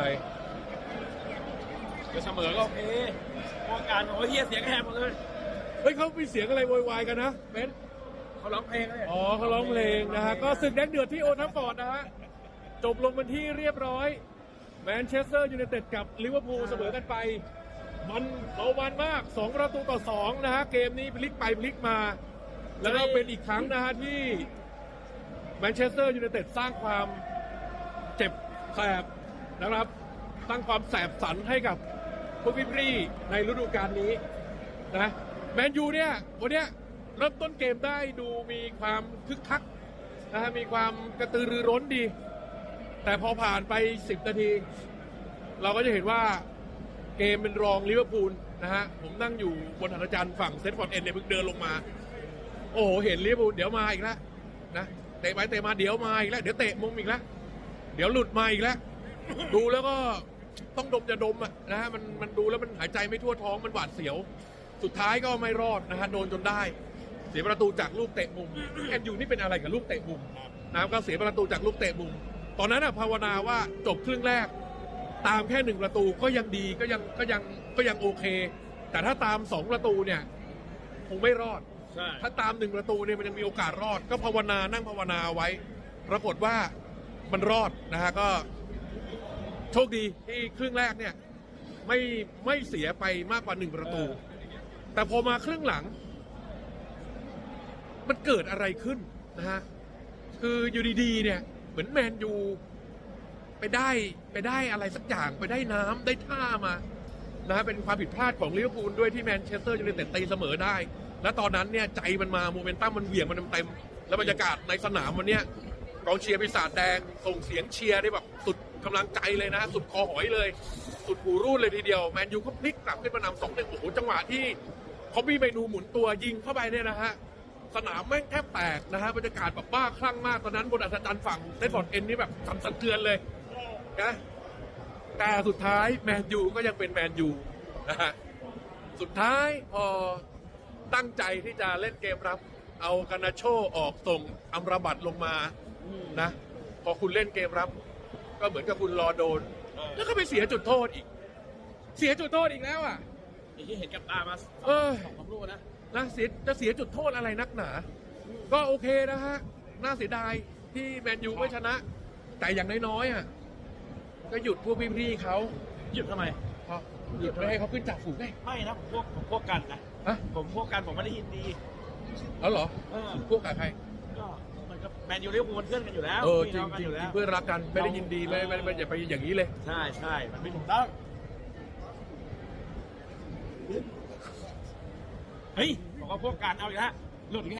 มอก็โอเคพวกการโอ้ยเฮียเสียงแหบหมดเลยเฮ้ยเขามีเสียงอะไรโวยวายกันนะเบนซ์เขาร้องเพลงเลยอ๋อเขาร้องเพลงนะฮะก็ศึกแดงเดือดที่โอทัฟฟอร์ดนะฮะจบลงเป็นที่เรียบร้อย แมนเชสเตอร์ยูไนเต็ดกับลิเวอร์พูลเสมอกันไป มันเอามันมาก2ประตูต่อ2นะฮะเกมนี้พลิกไปพลิกมา แล้วก็เป็นอีกครั้งนะฮะที่แมนเชสเตอร์ยูไนเต็ดสร้างความเจ็บแสบ นะครับสร้างความแสบสันให้กับพวกพี่ๆในฤดูกาลนี้นะแมนยูเนี่ยวันเนี้ยเริ่มต้นเกมได้ดูมีความคึกคักนะฮะมีความกระตือรือร้นดี แต่พอผ่านไป 10 นาที เราก็จะเห็นว่าเกมเป็นรองลิเวอร์พูลนะฮะผมนั่งอยู่บนฐานอาจารย์ฝั่งเซตฟอร์ดเอ็นเนี่ยเพิ่งเดินลงมา โอ้โห เห็นลิเวอร์พูลเดี๋ยวมาอีกแล้วนะเตะไปเตะมาเดี๋ยวมาอีกแล้วเดี๋ยวเตะมุมอีกแล้วเดี๋ยวหลุดมาอีกแล้ว ดูแล้วก็ต้องดมจะดมอะนะฮะมันมันดูแล้วมันหายใจไม่ทั่วท้องมันหวาดเสียว สุดท้ายก็ไม่รอดนะฮะโดนจนได้ เสียประตูจากลูกเตะมุมแอนยูนี่เป็นอะไรกับลูกเตะมุมนะครับก็เสียประตูจากลูกเตะมุม ตอนนั้นอะภาวนาว่าจบครึ่งแรก ตามแค่หนึ่งประตูก็ยังดีก็ยังก็ยังก็ยังโอเค แต่ถ้าตามสองประตูเนี่ยคงไม่รอด ใช่ถ้าตามหนึ่งประตูเนี่ยมันยังมีโอกาสรอด ก็ภาวนานั่งภาวนาไว้ ปรากฏว่ามันรอดนะฮะก็ โชคดีที่ครึ่งแรกเนี่ย ไม่ไม่เสียไปมากกว่าหนึ่งประตู แต่พอมาครึ่งหลัง มันเกิดอะไรขึ้นนะฮะคืออยู่ดีๆเนี่ย เหมือนแมนยูไปได้ไปได้อะไรสักอย่างไปได้น้ำได้ท่ามานะฮะเป็นความผิดพลาดของลิเวอร์พูลด้วยที่แมนเชสเตอร์ยูไนเต็ดตีเสมอได้ และตอนนั้นเนี่ยใจมันมาโมเมนตัมมันเหวี่ยงมันเต็มๆแล้วบรรยากาศในสนามวันเนี้ยกองเชียร์ปีศาจแดงส่งเสียงเชียร์ได้แบบสุด กำลังใจเลยนะ สุดคอหอยเลย สุดหูรูดเลยทีเดียวแมนยูก็พลิกกลับขึ้นมานำสองหนึ่งโอ้โหจังหวะที่เขามีเมนูหมุนตัวยิงเข้าไปเนี่ยนะฮะสนามแม่งแทบแตกนะฮะบรรยากาศแบบบ้าคลั่งมากตอนนั้นบนอัศจรรย์ฝั่งเซนฟอร์ดเอ็นนี่แบบสั่นสะเทือนเลยนะแต่สุดท้ายแมนยูก็ยังเป็นแมนยูนะฮะสุดท้ายพอตั้งใจที่จะเล่นเกมรับ เอากานาโชออกส่งอัมราบัตลงมานะ พอคุณเล่นเกมรับ ก็เหมือนกับคุณรอโดน แล้วก็ไปเสียจุดโทษอีก เสียจุดโทษอีกแล้วอะอย่างที่เห็นกับตามาเออสองสามลูกนะนะเสียจะเสียจุดโทษอะไรนักหนา ก็โอเคนะฮะน่าเสียดายที่แมนยูไม่ชนะ แต่อย่างน้อยๆอะก็หยุดพวกพี่ๆเขาหยุดทำไมเพราะหยุดไม่ให้เขาขึ้นจากฝูงไงไม่นะผมพวกผมพวกกันนะฮะผมพวกกันผมไม่ได้ยินดีเอาเหรอเออพวกกับใครก็ มันก็แมนยูลิเวอร์พูลมันเพื่อนกันอยู่แล้วเออจพี่ริน้งกันจริองยู่แล้วเพื่อนรักกันไม่ได้ยินดีไม่ไม่ไม่อย่าไปอย่างนี้เลย ใช่ใช่มันไม่ถูกต้องเฮ้ยบอกว่าพวกกันเอาอีกแล้วหลุดอีกแล้ว